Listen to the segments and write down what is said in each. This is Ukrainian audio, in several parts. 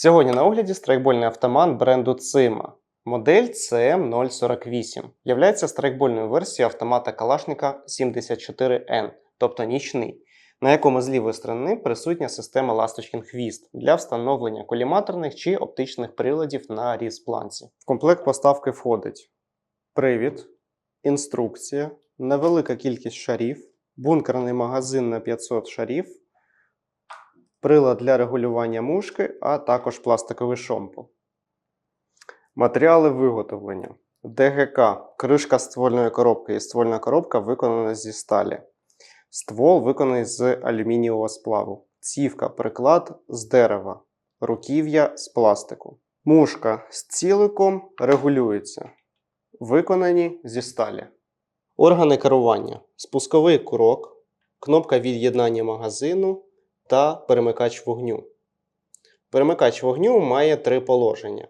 Сьогодні на огляді страйкбольний автомат бренду Cima. Модель CM048 являється страйкбольною версією автомата Калашника 74N, тобто нічний, на якому з лівої сторони присутня система ласточкін хвіст для встановлення коліматорних чи оптичних приладів на різпланці. В комплект поставки входить привід, інструкція, невелика кількість шарів, бункерний магазин на 500 шарів, прилад для регулювання мушки, а також пластиковий шомпол. Матеріали виготовлення. ДГК кришка ствольної коробки і ствольна коробка виконана зі сталі. Ствол виконаний з алюмінієвого сплаву. Цівка, приклад з дерева. Руків'я з пластику. Мушка з ціликом регулюється. Виконані зі сталі. Органи керування: спусковий курок, кнопка від'єднання магазину та перемикач вогню. Перемикач вогню має три положення: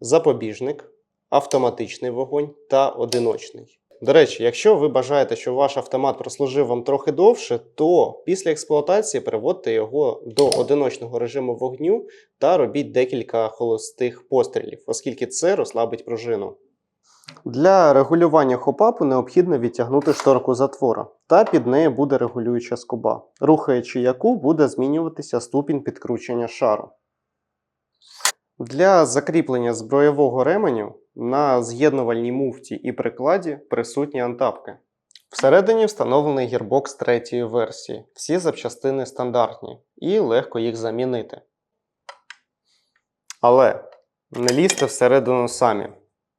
запобіжник, автоматичний вогонь та одиночний. До речі, якщо ви бажаєте, щоб ваш автомат прослужив вам трохи довше, то після експлуатації переводьте його до одиночного режиму вогню та робіть декілька холостих пострілів, оскільки це розслабить пружину. Для регулювання хопапу необхідно відтягнути шторку затвора, та під нею буде регулююча скоба, рухаючи яку буде змінюватися ступінь підкручення шару. Для закріплення зброєвого ременю на з'єднувальній муфті і прикладі присутні антапки. Всередині встановлений гірбокс третьої версії. Всі запчастини стандартні і легко їх замінити. Але не лізьте всередину самі,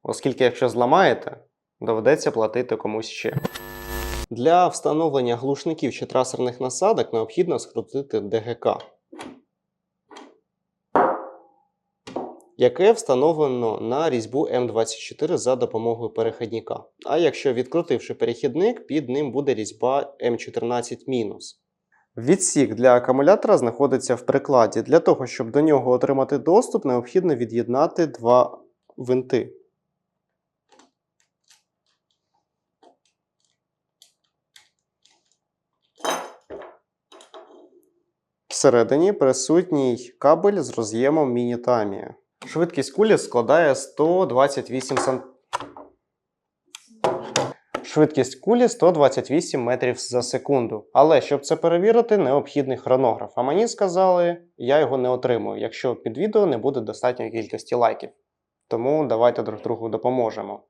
оскільки якщо зламаєте, доведеться платити комусь ще. Для встановлення глушників чи трасерних насадок необхідно скрутити ДГК. яке встановлено на різьбу М24 за допомогою перехідника. А якщо відкрутивши перехідник, під ним буде різьба М14-. Відсік для акумулятора знаходиться в прикладі. Для того, щоб до нього отримати доступ, необхідно від'єднати два винти. Всередині присутній кабель з роз'ємом міні-тамія. Швидкість кулі складає 128 см. Швидкість кулі 128 метрів за секунду. Але щоб це перевірити, необхідний хронограф. А мені сказали, я його не отримую, якщо під відео не буде достатньої кількості лайків. Тому давайте друг другу допоможемо.